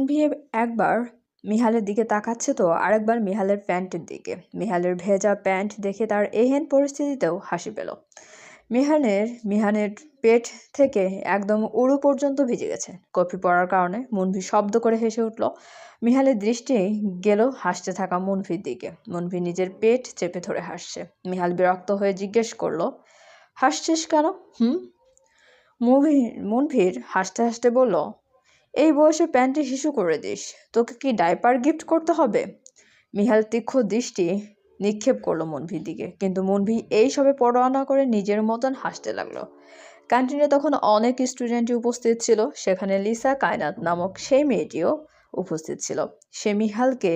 মুনভি একবার মিহালের দিকে তাকাচ্ছে তো, আরেকবার মিহালের প্যান্টের দিকে। মিহালের ভেজা প্যান্ট দেখে তার এহেন পরিস্থিতিতেও হাসি পেল। মিহানের মিহানের পেট থেকে একদম উড়ু পর্যন্ত ভিজে গেছে। কফি পড়ার কারণে মুনভি শব্দ করে হেসে উঠল। মিহালের দৃষ্টি গেল হাসতে থাকা মুনভির দিকে। মুনভি নিজের পেট চেপে ধরে হাসছে। মিহাল বিরক্ত হয়ে জিজ্ঞেস করল, হাসছিস কেন? হুম? মুভি, মুনভির হাসতে হাসতে বলল এই বয়সে প্যান্টে শিশু করে দিস। তোকে কি ডাইপার গিফট করতে হবে? মিহাল তীক্ষ্ণ দৃষ্টি নিক্ষেপ করল মনভির দিকে, কিন্তু মনভি এই সবে পরোয়া না করে নিজের মতন হাসতে লাগল। ক্যান্টিনে তখন অনেক স্টুডেন্টই উপস্থিত ছিল, সেখানে লিসা কায়নাত নামক সেই মেয়েটিও উপস্থিত ছিল। সে মিহালকে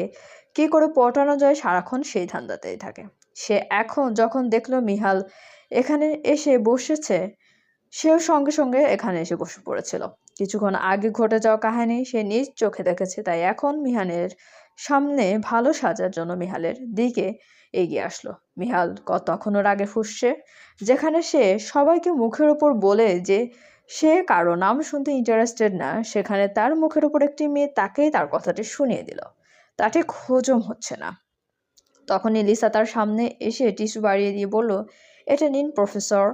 কি করে পটানো যায় সারাক্ষণ সেই ধান্দাতেই থাকে। সে এখন যখন দেখল মিহাল এখানে এসে বসেছে, সেও সঙ্গে সঙ্গে এখানে এসে বসে পড়েছিল। কিছুক্ষণ আগে ঘটে যাওয়া কাহিনী সে নিজ চোখে দেখেছে, তাই এখন মিহানের সামনে ভালো সাজার জন্য মিহালের দিকে এগিয়ে আসলো। মিহাল তখনও রাগে ফুসছে, যেখানে সে সবাইকে মুখের ওপর বলে যে সে কারও নাম শুনতে ইন্টারেস্টেড না, সেখানে তার মুখের ওপর একটি মেয়ে তাকেই তার কথাটি শুনিয়ে দিল। তাতে খোঁজম হচ্ছে না। তখনই লিসা তার সামনে এসে টিস্যু বাড়িয়ে দিয়ে বলল, এটা নিন, প্রফেসর।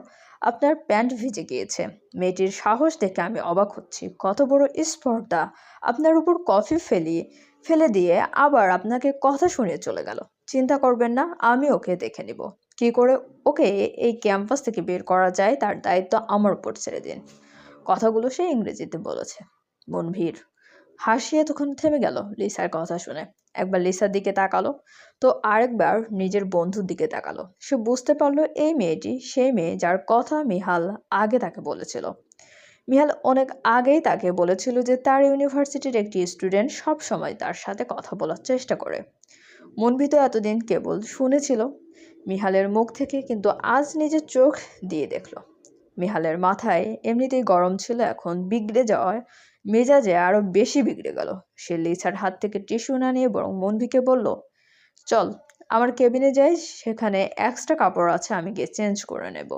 আপনার প্যান্ট ভিজে গিয়েছে। মেয়েটির সাহস দেখে আমি অবাক হচ্ছি। কত বড় স্পর্ধা। আপনার উপর কফি ফেলি, ফেলে দিয়ে আবার আপনাকে কথা শুনিয়ে চলে গেল। চিন্তা করবেন না, আমি ওকে দেখে নিব। কি করে ওকে এই ক্যাম্পাস থেকে বের করা যায় তার দায়িত্ব আমার উপর ছেড়ে দিন। কথাগুলো সে ইংরেজিতে বলেছে। মনভীর হাসিয়ে তখন থেমে গেল লিসার কথা শুনে। একবার লিসার দিকে তাকালো। তো আরেকবার নিজের বন্ধুর দিকে তাকালো। সে বুঝতে পারল এই মেয়েটি সেই মেয়ে যার কথা মিহাল আগে তাকে বলেছিল। মিহাল অনেক আগেই তাকে বলেছিল যে তার ইউনিভার্সিটির একটি স্টুডেন্ট সব সময় তার সাথে কথা বলার চেষ্টা করে। মনভি তো এতদিন কেবল শুনেছিল। মিহালের মুখ থেকে কিন্তু আজ নিজের চোখ দিয়ে দেখল। মিহালের মাথায় এমনিতেই গরম ছিল, এখন বিগড়ে যাওয়ায় মেজাজে আরও বেশি বিগড়ে গেল। সে লিসার হাত থেকে টিস্যু না নিয়ে বরং মনভিকে বলল, চল, আমার কেবিনে যাই, সেখানে এক্সট্রা কাপড় আছে, আমি গিয়ে চেঞ্জ করে নেব।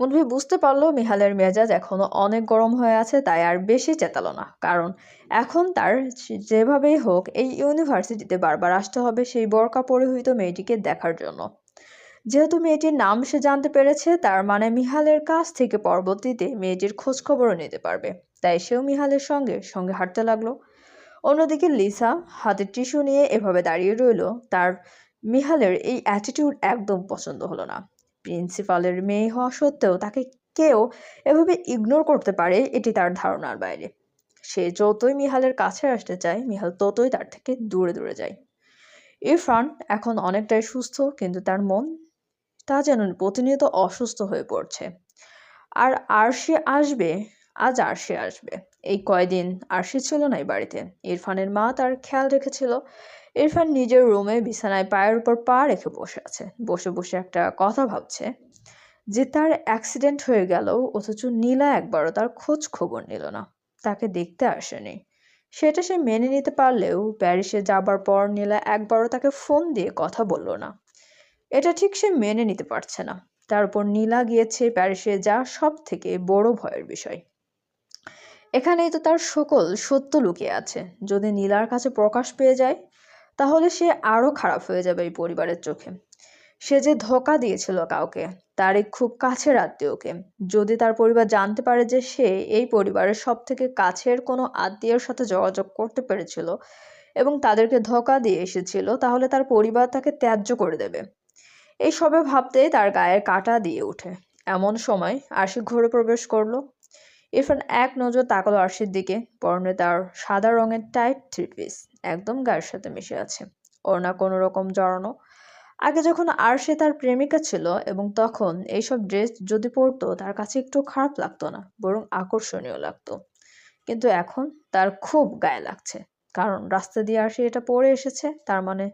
মনভি বুঝতে পারল মিহালের মেজাজ এখনও অনেক গরম হয়ে আছে, তাই আর বেশি চেতালো না। কারণ এখন তার যেভাবেই হোক, এই ইউনিভার্সিটিতে বারবার আসতে হবে সেই বরকা পরিহিত মেয়েটিকে দেখার জন্য। যেহেতু মেয়েটির নাম সে জানতে পেরেছে, তার মানে মিহালের কাছ থেকে পরবর্তীতে মেয়েটির খোঁজখবরও নিতে পারবে। তাই সেও মিহালের সঙ্গে সঙ্গে হাঁটতে লাগল। অন্যদিকে লিসা হাতে টিস্যু নিয়ে এভাবে দাঁড়িয়ে রইল, তার মিহালের এই অ্যাটিটিউড একদম পছন্দ হলো না। প্রিন্সিপালের মেয়ে হওয়া সত্ত্বেও তাকে কেউ এভাবে ইগনোর করতে পারে, এটি তার ধারণার বাইরে। সে যতই মিহালের কাছে আসতে চায়, মিহাল ততই তার থেকে দূরে দূরে যায়। ইরফান এখন অনেকটাই সুস্থ, কিন্তু তার মন তা যেন প্রতিনিয়ত অসুস্থ হয়ে পড়ছে। আর আর সে আসবে আজ আরশি আসবে। এই কয়দিন আরশি ছিল না এই বাড়িতে। ইরফানের মা তার খেয়াল রেখেছিল। ইরফান নিজের রুমে বিছানায় পায়ের উপর পা রেখে বসে আছে। বসে বসে একটা কথা ভাবছে যে তার অ্যাক্সিডেন্ট হয়ে গেল, অথচ নীলা একবারও তার খোঁজ খবর নিল না। তাকে দেখতে আসেনি। সেটা সে মেনে নিতে পারলেও প্যারিসে যাবার পর নীলা একবারও তাকে ফোন দিয়ে কথা বলল না। এটা ঠিক সে মেনে নিতে পারছে না। তারপর নীলা গিয়েছে প্যারিসে যা সব থেকে বড় ভয়ের বিষয়। এখানেই তো তার সকল সত্য লুকিয়ে আছে। যদি নীলার কাছে প্রকাশ পেয়ে যায়, তাহলে সে আরও খারাপ হয়ে যাবে এই পরিবারের চোখে। সে যে ধোকা দিয়েছিল কাউকে, তার এক খুব কাছের আত্মীয়কে। যদি তার পরিবার জানতে পারে যে সে এই পরিবারের সব থেকে কাছের কোনো আত্মীয়ের সাথে যোগাযোগ করতে পেরেছিল এবং তাদেরকে ধোকা দিয়ে এসেছিল, তাহলে তার পরিবার তাকে ত্যায্য করে দেবে। এই সবে ভাবতেই তার গায়ের কাটা দিয়ে ওঠে। এমন সময় আশিক ঘরে প্রবেশ করল। ইরফান এক নজর তাকালো আরশির দিকে, পরনে তার সাদা রঙের টাইট থ্রি পিস একদম গায়ের সাথে মিশে আছে। ওর না কোনো রকম জড়ানো। আগে যখন আরশি তার প্রেমিকা ছিল এবং তখন এইসব ড্রেস যদি পরতো তার কাছে একটু খারাপ লাগতো না, বরং আকর্ষণীয় লাগতো। কিন্তু এখন তার খুব গায়ে লাগছে। কারণ রাস্তা দিয়ে আরশি এটা পরে এসেছে, তার মানে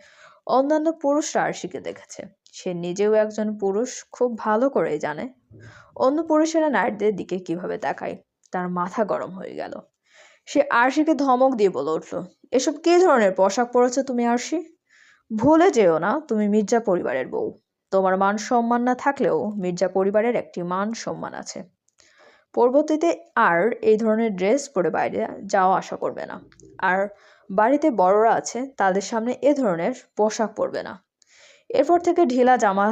অন্যান্য পুরুষরা আরশিকে দেখেছে। সে নিজেও একজন পুরুষ, খুব ভালো করেই জানে। অন্য পুরুষেরা নারীদের দিকে কীভাবে তাকায়? তার মাথা গরম হয়ে গেল। সে আরশিকে ধমক দিয়ে বলে উঠল, এসব কি ধরনের পোশাক পরেছো তুমি আরশি? ভুলে যেও না, তুমি মির্জা পরিবারের বউ। তোমার মান সম্মান না থাকলেও মির্জা পরিবারের একটি মান সম্মান আছে। পরবর্তীতে আর এই ধরনের ড্রেস পরে বাইরে যাওয়া আশা করবে না। আর বাড়িতে বড়রা আছে, তাদের সামনে এ ধরনের পোশাক পরবে না। এরপর থেকে ঢিলা জামা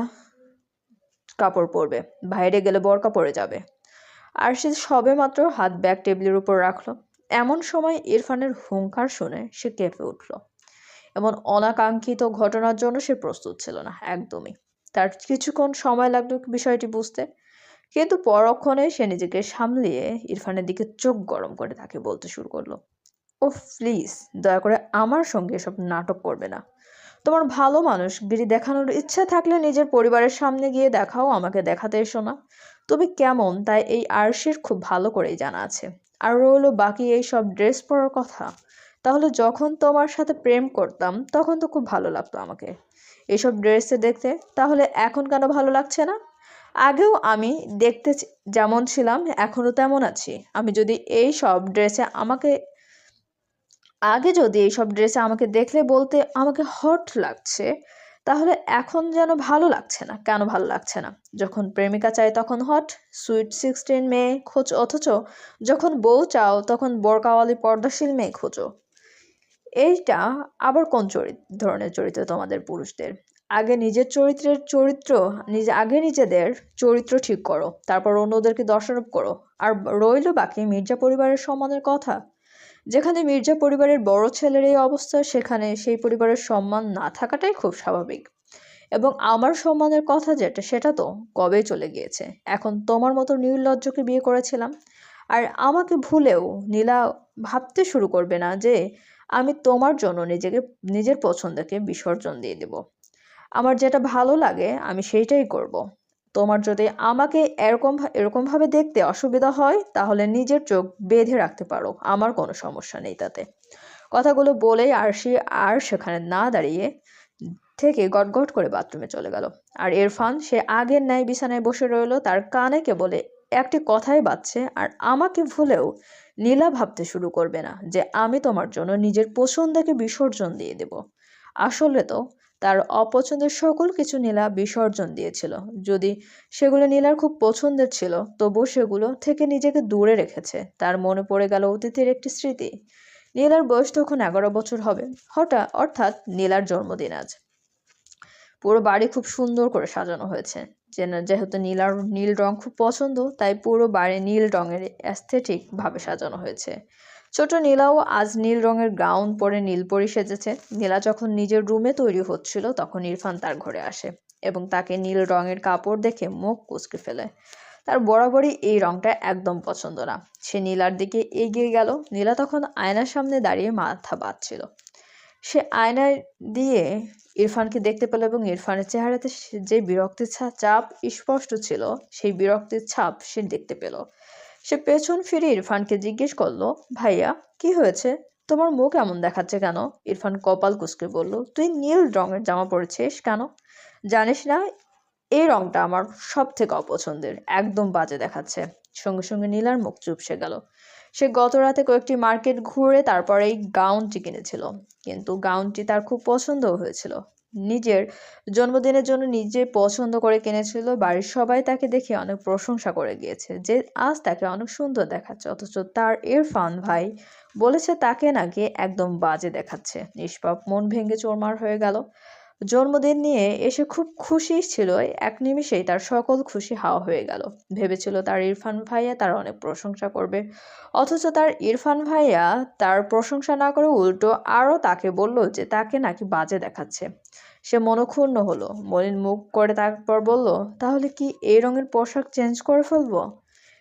কাপড় পরবে। বাইরে গেলে বরকা পরে যাবে। আর সে সবে মাত্র হাত ব্যাগ টেবিলের উপর রাখল। এমন সময় ইরফানের হুঙ্কার শুনে সে কেঁপে উঠল। এমন অনাকাঙ্ক্ষিত ঘটনার জন্য সে প্রস্তুত ছিল না, একদমই। তার কিছুক্ষণ সময় লাগল বিষয়টি বুঝতে। কিন্তু পরক্ষণে সে নিজেকে সামলিয়ে ইরফানের দিকে চোখ গরম করে তাকে বলতে শুরু করল ও প্লিজ, দয়া করে আমার সঙ্গে এসব নাটক করবে না। তোমার ভালো মানুষ, গিরি দেখানোর ইচ্ছা থাকলে নিজের পরিবারের সামনে গিয়ে দেখাও, আমাকে দেখাতে এসো না। তুমি কেমন, তাই এই আরশির খুব ভালো করেই জানা আছে। আর রইল বাকি এই সব ড্রেস পরার কথা। তাহলে যখন তোমার সাথে প্রেম করতাম, তখন তো খুব ভালো লাগতো আমাকে। এসব ড্রেসে দেখতে, তাহলে এখন কেন ভালো লাগছে না? আগেও আমি দেখতে যেমন ছিলাম এখনও তেমন আছি। আমি যদি এই সব ড্রেসে আমাকে, আগে যদি এইসব ড্রেসে আমাকে দেখলে বলতে আমাকে হট লাগছে তাহলে এখন যেন ভালো লাগছে না। কেন ভালো লাগছে না? যখন প্রেমিকা চায় তখন হট, সুইট সিক্সটিন মেয়ে খোঁজ অথচ যখন বউ চাও তখন বোরকাওয়ালি পর্দাশীল মেয়ে খোঁজো। এইটা আবার কোন চরিত্র ধরনের চরিত্র তোমাদের পুরুষদের? আগে নিজের চরিত্রের চরিত্র, নিজে, আগে নিজেদের চরিত্র ঠিক করো। তারপর অন্যদেরকে দর্শারোপ করো। আর রইল বাকি মির্জা পরিবারের সম্মানের কথা। যেখানে মির্জা পরিবারের বড় ছেলের এই অবস্থা, সেখানে সেই পরিবারের সম্মান না থাকাটাই খুব স্বাভাবিক। এবং আমার সম্মানের কথা যেটা, সেটা তো কবেই চলে গিয়েছে। এখন তোমার মতো নির্লজ্জকে বিয়ে করেছিলাম। আর আমাকে ভুলেও নীলা ভাবতে শুরু করবে না যে আমি তোমার জন্য নিজেকে, নিজের পছন্দকে বিসর্জন দিয়ে দেব। আমার যেটা ভালো লাগে, আমি সেইটাই করব। তোমার যদি আমাকে এরকম এরকমভাবে দেখতে অসুবিধা হয়, তাহলে নিজের চোখ বেঁধে রাখতে পারো। আমার কোনো সমস্যা নেই তাতে। কথাগুলো বলেই আরশি আর সেখানে না দাঁড়িয়ে থেকে গটগট করে বাথরুমে চলে গেল। আর ইরফান, সে আগের ন্যায় বিছানায় বসে রইল, তার কানে কেবলে একটি কথাই বাজছে আর আমাকে ভুলেও নীলা ভাবতে শুরু করবে না যে আমি তোমার জন্য নিজের পছন্দকে বিসর্জন দিয়ে দেব। আসলে তো তার অপছন্দের সকল কিছু নীলা বিসর্জন দিয়েছিল। যদি সেগুলো নীলার খুব পছন্দের ছিল তবু সেগুলো থেকে নিজেকে দূরে রেখেছে। তার মনে পড়ে গেল অতীতের একটি স্মৃতি। নীলার বয়স তখন এগারো বছর হবে। হঠাৎ, অর্থাৎ নীলার জন্মদিন আজ। পুরো বাড়ি খুব সুন্দর করে সাজানো হয়েছে। যেহেতু নীলার নীল রং খুব পছন্দ, তাই পুরো বাড়ি নীল রঙের অ্যাস্থেটিক ভাবে সাজানো হয়েছে। ছোট নীলাও আজ নীল রঙের গাউন পরে নীল নীলপরি সেজেছে। নীলা যখন নিজের রুমে তৈরি হচ্ছিল, তখন ইরফান তার ঘরে আসে এবং তাকে নীল রঙের কাপড় দেখে মুখ কুচকে ফেলে। তার বরাবরই এই রংটা একদম পছন্দ না। সে নীলার দিকে এগিয়ে গেল। নীলা তখন আয়নার সামনে দাঁড়িয়ে মাথা বাঁধছিল। সে আয়নায় দিয়ে ইরফানকে দেখতে পেল এবং ইরফানের চেহারাতে যে বিরক্তির চাপ স্পষ্ট ছিল, সেই বিরক্তির ছাপ সে দেখতে পেল। সে পেছন ফিরে ইরফানকে জিজ্ঞেস করল, ভাইয়া, কি হয়েছে? তোমার মুখ এমন দেখাচ্ছে কেন? ইরফান কপাল কুসকে বলল, তুই নীল রঙের জামা পরেছিস কেন? জানিস না, এই রংটা আমার সব থেকে অপছন্দের, একদম বাজে দেখাচ্ছে। সঙ্গে সঙ্গে নীলার মুখ চুপসে গেল। সে গত রাতে কয়েকটি মার্কেট ঘুরে তারপরে এই গাউনটি কিনেছিল, কিন্তু গাউনটি তার খুব পছন্দও হয়েছিল। নিজের জন্মদিনের জন্য নিজে পছন্দ করে কিনেছিল বাড়ির সবাই তাকে দেখে অনেক প্রশংসা করে গিয়েছে যে আজ তাকে অনেক সুন্দর দেখাচ্ছে, অথচ তার ইরফান ভাই বলেছে তাকে নাকি একদম বাজে দেখাচ্ছে। নিষ্পাপ মন ভেঙে চোরমার হয়ে গেল। জন্মদিন নিয়ে এসে খুব খুশি ছিল। এক নিমিষেই তার সকল খুশি হাওয়া হয়ে গেল। ভেবেছিল তার ইরফান ভাইয়া তার অনেক প্রশংসা করবে। অথচ তার ইরফান ভাইয়া তার প্রশংসা না করে উল্টো আরও তাকে বলল যে তাকে নাকি বাজে দেখাচ্ছে। সে মনক্ষুণ্ণ হলো। মলিন মুখ করে তারপর বলল, তাহলে কি এই রঙের পোশাক চেঞ্জ করে ফেলব?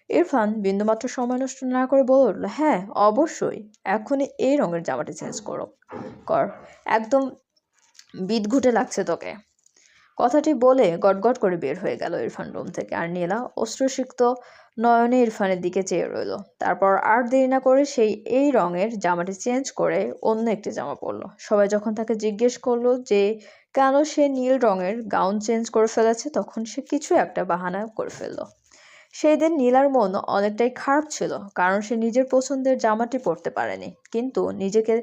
ইরফান বিন্দুমাত্র সময় নষ্ট না করে বলল হ্যাঁ অবশ্যই। এখনই এই রঙের জামাটি চেঞ্জ করো। কর। একদম বিদঘুটে লাগছে তোকে। কথাটি বলে গটগট করে বের হয়ে গেল ইরফান রুম থেকে আর নীলা অস্ত্রসিক্ত নয়নে ইরফানের দিকে চেয়ে রইল। তারপর আর দেরি না করে সেই এই রঙের জামাটি চেঞ্জ করে অন্য একটি জামা পরলো। সবাই যখন তাকে জিজ্ঞেস করল যে, কেন সে নীল রঙের গাউন চেঞ্জ করে ফেলেছে? তখন সে কিছু একটা বাহানা করে ফেলল। সেই দিন নীলার মন অনেকটাই খারাপ ছিল, কারণ সে নিজের পছন্দের জামাটি পরতে পারেনি। কিন্তু নিজেকে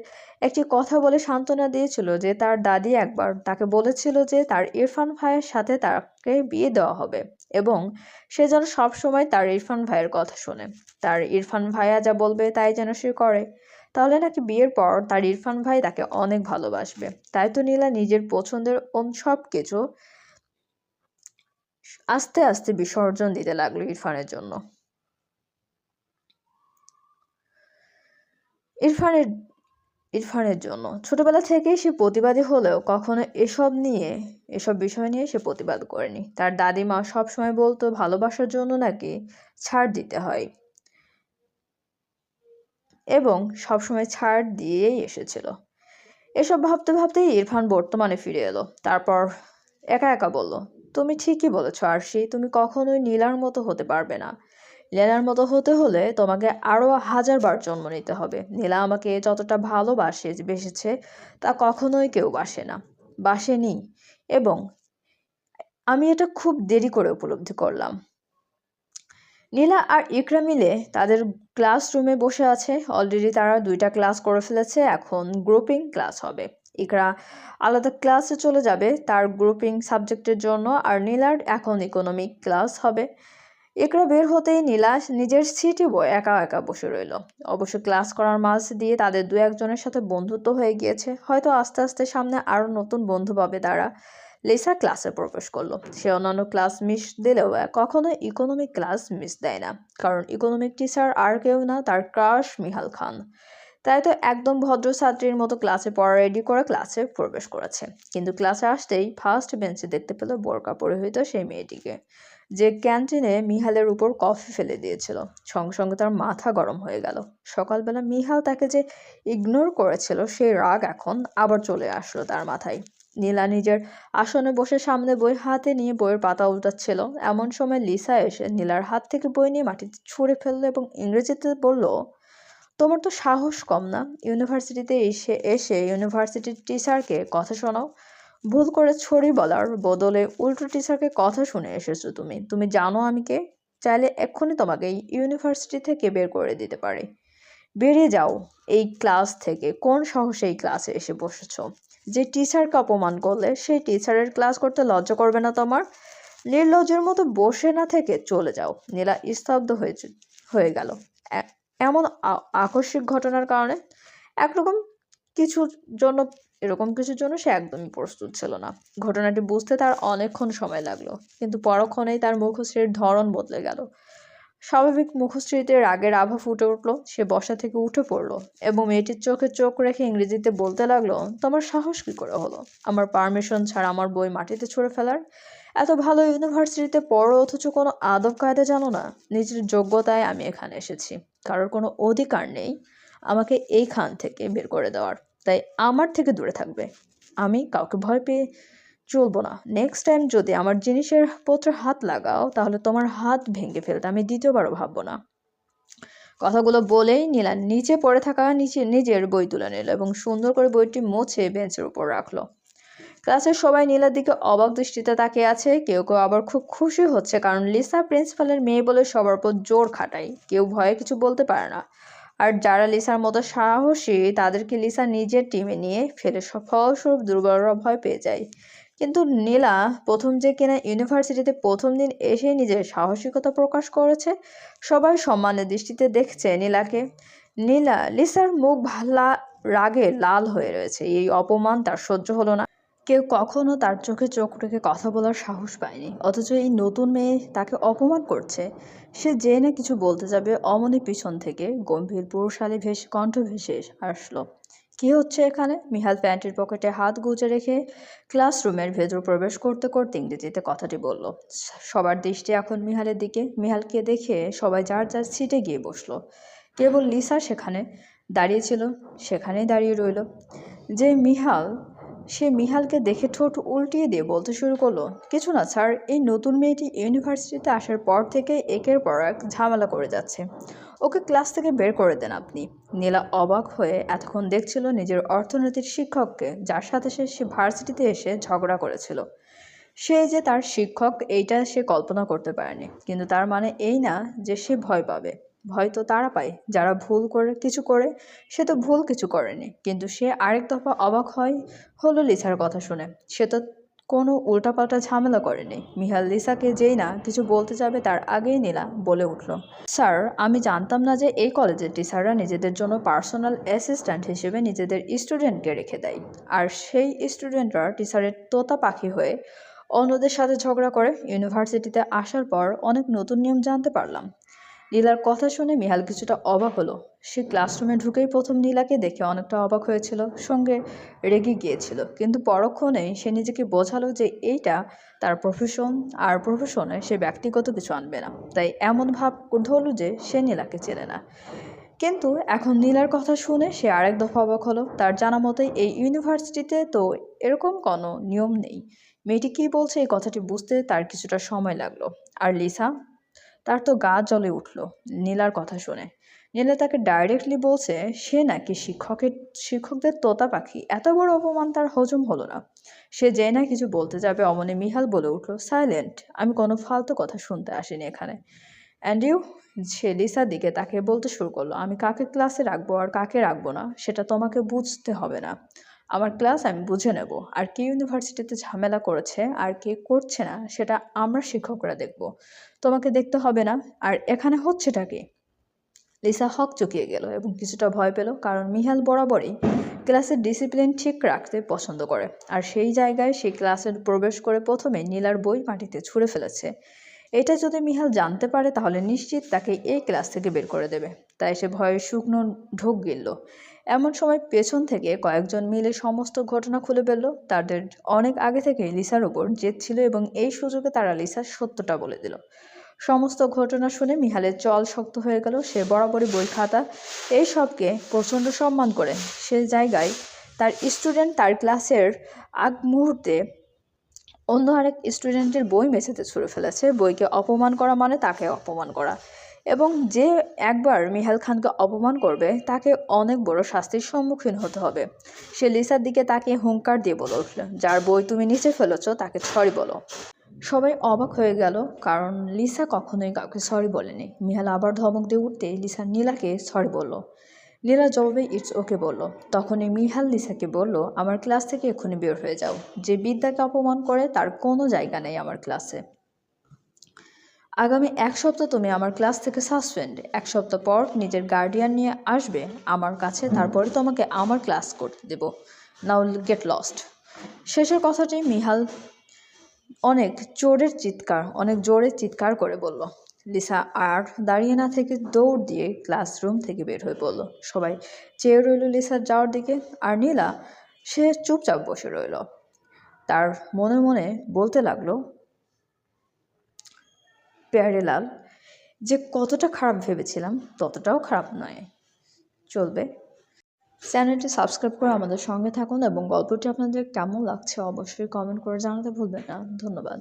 একটি কথা বলে সান্ত্বনা দিয়েছিল যে তার দাদি একবার তাকে বলেছিল যে তার ইরফান ভাইয়ের সাথে তাকে বিয়ে দেওয়া হবে এবং সে যেন সবসময় তার ইরফান ভাইয়ের কথা শোনে। তার ইরফান ভাইয়া যা বলবে তাই যেন সে করে। তাহলে নাকি বিয়ের পর তার ইরফান ভাই তাকে অনেক ভালোবাসবে। তাই তো নীলা নিজের পছন্দের সব কিছু আস্তে আস্তে বিসর্জন দিতে লাগল ইরফানের জন্য। ইরফানের ইরফানের জন্য। ছোটবেলা থেকেই সে প্রতিবাদী হলেও কখনো এসব নিয়ে, এসব বিষয় নিয়ে সে প্রতিবাদ করেনি। তার দাদিমা সবসময় বলতো, ভালোবাসার জন্য নাকি ছাড় দিতে হয়? এবং সবসময় ছাড় দিয়েই এসেছিল। এসব ভাবতে ভাবতেই ইরফান বর্তমানে ফিরে এলো। তারপর একা একা বলল, তুমি ঠিকই বলেছ, আরশি, তুমি কখনোই নীলার মতো হতে পারবে না। নীলার মতো হতে হলে তোমাকে আরও হাজারবার জন্ম নিতে হবে। নীলা আমাকে যতটা ভালোবাসে, বেসেছে, তা কখনোই কেউ বাসে না, বাসেনি। এবং আমি এটা খুব দেরি করে উপলব্ধি করলাম। নীলা আর ইকরা মিলে তাদের ক্লাসরুমে বসে আছে। অলরেডি তারা দুইটা ক্লাস করে ফেলেছে, এখন গ্রুপিং ক্লাস হবে। ইকরা আলাদা ক্লাসে চলে যাবে। তার গ্রুপিং সাবজেক্টের জন্য আর নীলার এখন ইকোনমিক ক্লাস হবে। ইকরা বের হতেই নীলা নিজের সিটি সিটে একা একা বসে রইল। অবশ্য ক্লাস করার মাঝ দিয়ে তাদের দু একজনের সাথে বন্ধুত্ব হয়ে গিয়েছে। হয়তো আস্তে আস্তে সামনে আরও নতুন বন্ধু পাবে তারা। লিসা ক্লাসে প্রবেশ করল। সে অন্যান্য ক্লাস মিস দিলেও কখনো ইকোনমিক ক্লাস মিস দেয় না। কারণ ইকোনমিক টিচার আর কেউ না, তার ক্রাশ মিহাল খান। তাই তো একদম ভদ্র ছাত্রীর মতো ক্লাসে পড়া রেডি করে ক্লাসে প্রবেশ করেছে। কিন্তু ক্লাসে আসতেই ফার্স্ট বেঞ্চে দেখতে পেল বোরকা পরিহিত সেই মেয়েটিকে। যে ক্যান্টিনে মিহালের উপর কফি ফেলে দিয়েছিল। সঙ্গে সঙ্গে তার মাথা গরম হয়ে গেল। সকালবেলা মিহাল তাকে যে ইগনোর করেছিল সেই রাগ এখন আবার চলে আসলো তার মাথায়। নীলা নিজের আসনে বসে সামনে বই হাতে নিয়ে বইয়ের পাতা উল্টাচ্ছিল। এমন সময় লিসা এসে নীলার হাত থেকে বই নিয়ে মাটিতে ছুঁড়ে ফেলল এবং ইংরেজিতে বলল তোমার তো সাহস কম না। ইউনিভার্সিটিতে এসে এসে ইউনিভার্সিটির টিচারকে কথা শোনাও। ভুল করে ছড়ি বলার বদলে উল্টো টিচারকে কথা শুনে এসেছ তুমি। তুমি জানো আমি কে? চাইলে এক্ষুনি তোমাকে ইউনিভার্সিটি থেকে বের করে দিতে পারে। বেরিয়ে যাও এই ক্লাস থেকে। কোন সাহসে এই ক্লাসে এসে বসেছ? যে টিচারকে অপমান করলে, সেই টিচারের ক্লাস করতে লজ্জা করবে না তোমার? নির্লজ্জের মতো বসে না থেকে চলে যাও। নীলা স্তব্ধ হয়ে হয়ে গেল। এমন আকস্মিক ঘটনার কারণে একরকম কিছুর জন্য, এরকম কিছুর জন্য সে একদমই প্রস্তুত ছিল না। ঘটনাটি বুঝতে তার অনেকক্ষণ সময় লাগল, কিন্তু পরক্ষণেই তার মুখশ্রীর ধরন বদলে গেল। স্বাভাবিক মুখশ্রীতে রাগের আভা ফুটে উঠল, সে বসা থেকে উঠে পড়ল এবং মেয়েটির চোখে চোখ রেখে ইংরেজিতে বলতে লাগল, তোমার সাহস কী করে হলো? আমার পারমিশন ছাড়া আমার বই মাটিতে ছুঁড়ে ফেলার? এত ভালো ইউনিভার্সিটিতে পড়ো অথচ কোনো আদব কায়দা জানো না? নিজের যোগ্যতায় আমি এখানে এসেছি। কারোর কোনো অধিকার নেই আমাকে এইখান থেকে বের করে দেওয়ার। তাই আমার থেকে দূরে থাকবে। আমি কাউকে ভয় পেয়ে চলবো না। নেক্সট টাইম যদি আমার জিনিসের পত্র হাত লাগাও, তাহলে তোমার হাত ভেঙে ফেলতে আমি দ্বিতীয়বারও ভাববো না। কথাগুলো বলেই নীলা নিচে পড়ে থাকা নিচে নিজের বই তুলে নিল এবং সুন্দর করে বইটি মুছে বেঞ্চের উপর রাখল। ক্লাসের সবাই নীলার দিকে অবাক দৃষ্টিতে তাকিয়ে আছে। কেউ কেউ আবার খুব খুশি হচ্ছে কারণ লিসা প্রিন্সিপালের মেয়ে বলে সবার উপর জোর খাটায়। কেউ ভয়ে কিছু বলতে পারে না। আর যারা লিসার মতো সাহসী, তাদেরকে লিসা নিজের টিমে নিয়ে ফেলে ফলস্বরূপ দুর্বলরা ভয় পেয়ে যায়। কিন্তু নীলা প্রথম যে কিনা ইউনিভার্সিটিতে প্রথম দিন এসে নিজের সাহসিকতা প্রকাশ করেছে। সবাই সম্মানের দৃষ্টিতে দেখছে নীলাকে। নীলা, লিসার মুখ ভাল্লা রাগে লাল হয়ে রয়েছে। এই অপমান তার সহ্য হলো না। কেউ কখনো তার চোখে চোখ রেখে কথা বলার সাহস পায়নি। অথচ এই নতুন মেয়ে তাকে অপমান করছে। সে যে না কিছু বলতে যাবে অমনি পিছন থেকে। গম্ভীর পুরুষালী ভেসে কণ্ঠ ভেসে আসলো। কি হচ্ছে এখানে? মিহাল প্যান্টের পকেটে হাত গুজে রেখে ক্লাসরুমের ভেতর প্রবেশ করতে করতে ইংরেজিতে কথাটি বলল। সবার দৃষ্টি এখন মিহালের দিকে। মিহালকে দেখে সবাই যার যার সিটে গিয়ে বসল। কেবল লিসা সেখানে দাঁড়িয়েছিল সেখানেই দাঁড়িয়ে রইল। যে মিহাল সে মিহালকে দেখে ঠোঁট উল্টিয়ে দিয়ে বলতে শুরু করল, কিছু না স্যার, এই নতুন মেয়েটি ইউনিভার্সিটিতে আসার পর থেকে একের পর এক ঝামেলা করে যাচ্ছে। ওকে ক্লাস থেকে বের করে দেন আপনি। নীলা অবাক হয়ে এতক্ষণ দেখছিল নিজের অর্থনীতির শিক্ষককে, যার সাথে সে সে ভার্সিটিতে এসে ঝগড়া করেছিল। সে যে তার শিক্ষক, এইটা সে কল্পনা করতে পারেনি। কিন্তু তার মানে এই না যে সে ভয় পাবে। ভয় তো তারা পায়। যারা ভুল করে কিছু করে, সে তো ভুল কিছু করেনি। কিন্তু সে আরেক দফা অবাক হয় হলো লিসার কথা শুনে। সে তো কোনো উল্টাপাল্টা ঝামেলা করেনি। মিহাল লিসাকে যেই না কিছু বলতে যাবে তার আগেই নীলা বলে উঠল, স্যার, আমি জানতাম না যে এই কলেজের টিচাররা নিজেদের জন্য পার্সোনাল অ্যাসিস্ট্যান্ট হিসেবে নিজেদের স্টুডেন্টকে রেখে দেয়। আর সেই স্টুডেন্টরা টিচারের তোতা পাখি হয়ে অন্যদের সাথে ঝগড়া করে। ইউনিভার্সিটিতে আসার পর অনেক নতুন নিয়ম জানতে পারলাম। নীলার কথা শুনে মিহাল কিছুটা অবাক হলো। সে ক্লাসরুমে ঢুকেই প্রথম নীলাকে দেখে অনেকটা অবাক হয়েছিল, সঙ্গে রেগে গিয়েছিল। কিন্তু পরক্ষণেই সে নিজেকে বোঝালো যে এইটা তার প্রফেশন আর প্রফেশনে সে ব্যক্তিগত কিছু আনবে না। তাই এমন ভাব ধরল যে সে নীলাকে চেনে না। কিন্তু এখন নীলার কথা শুনে সে আরেক দফা অবাক হলো। তার জানা মতোই এই ইউনিভার্সিটিতে তো এরকম কোনো নিয়ম নেই। মেয়েটি কী বলছে এই কথাটি বুঝতে তার কিছুটা সময় লাগল। আর লিসা? তার তো গা জ্বলে উঠল নীলার কথা শুনে। নীলা তাকে ডাইরেক্টলি বলছে, সে নাকি শিক্ষকের, শিক্ষকদের তোতা পাখি। এত বড় অপমান তার হজম হলো না। সে যে না কিছু বলতে যাবে অমনে মিহাল বলে উঠল সাইলেন্ট আমি কোনো ফালতু কথা শুনতে আসিনি এখানে। অ্যান্ড ইউ সে লিসার দিকে তাকে বলতে শুরু করল, আমি কাকে ক্লাসে রাখব আর কাকে রাখব না? সেটা তোমাকে বুঝতে হবে না। আমার ক্লাস আমি বুঝে নেব। আর কে ইউনিভার্সিটিতে ঝামেলা করেছে, আর কে করছে না, সেটা আমরা শিক্ষকরা দেখব। তোমাকে দেখতে হবে না। আর এখানে হচ্ছেটা কি? লিসা হক চুকিয়ে গেল এবং কিছুটা ভয় পেল, কারণ মিহাল বরাবরই ক্লাসের ডিসিপ্লিন ঠিক রাখতে পছন্দ করে। আর সেই জায়গায় সে ক্লাসে প্রবেশ করে প্রথমে নীলার বই মাটিতে ছুঁড়ে ফেলেছে। এটা যদি মিহাল জানতে পারে, তাহলে নিশ্চিত তাকে এই ক্লাস থেকে বের করে দেবে। তাই সে ভয়ে শুকনো ঢোক গিলল। এমন সময় পেছন থেকে কয়েকজন মিলে সমস্ত ঘটনা খুলে ফেলল। তাদের অনেক আগে থেকে লিসার ওপর জেদ ছিল এবং এই সুযোগে তারা লিসার সত্যটা বলে দিল। সমস্ত ঘটনা শুনে মিহালের চল শক্ত হয়ে গেল। সে বরাবরই বই খাতা, এই সবকে প্রচণ্ড সম্মান করে। সে জায়গায় তার স্টুডেন্ট তার ক্লাসের আগ মুহূর্তে অন্য আরেক স্টুডেন্টের বই মেঝেতে ছুঁড়ে ফেলেছে। বইকে অপমান করা মানে তাকে অপমান করা। এবং যে একবার মিহাল খানকে অপমান করবে, তাকে অনেক বড় শাস্তির সম্মুখীন হতে হবে। সে লিসার দিকে তাকে হুঙ্কার দিয়ে বলে উঠল, যার বই তুমি নিচে ফেলেছ, তাকে সরি বলো। সবাই অবাক হয়ে গেল, কারণ লিসা কখনোই কাউকে সরি বলেনি। মিহাল আবার ধমক দিয়ে উঠতে লিসা নীলাকে সরি বলল। লীলা জবাবে ইটস ওকে বলল। তখনই মিহাল লিসাকে বলল, আমার ক্লাস থেকে এক্ষুনি বের হয়ে যাও। যে বিদ্যাকে অপমান করে, তার কোনো জায়গা নেই আমার ক্লাসে। আগামী এক সপ্তাহ তুমি আমার ক্লাস থেকে সাসপেন্ড। এক সপ্তাহ পর নিজের গার্ডিয়ান নিয়ে আসবে আমার কাছে, তারপরে তোমাকে আমার ক্লাস করতে দেব। নাও গেট লস্ট। শেষের কথাটি মিহাল অনেক জোরের চিৎকার, অনেক জোরে চিৎকার করে বলল। লিসা আর দাঁড়িয়ে না থেকে দৌড় দিয়ে ক্লাসরুম থেকে বের হয়ে পড়ল সবাই চেয়ে রইল লিসার যাওয়ার দিকে। আর নীলা, সে চুপচাপ বসে রইল। তার মনে মনে বলতে লাগল প্যারেলাল যে কতটা খারাপ ভেবেছিলাম, ততটাও খারাপ নয়। চলবে। চ্যানেলটি সাবস্ক্রাইব করে আমাদের সঙ্গে থাকুন এবং গল্পটি আপনাদের কেমন লাগছে অবশ্যই কমেন্ট করে জানাতে ভুলবেন না। ধন্যবাদ।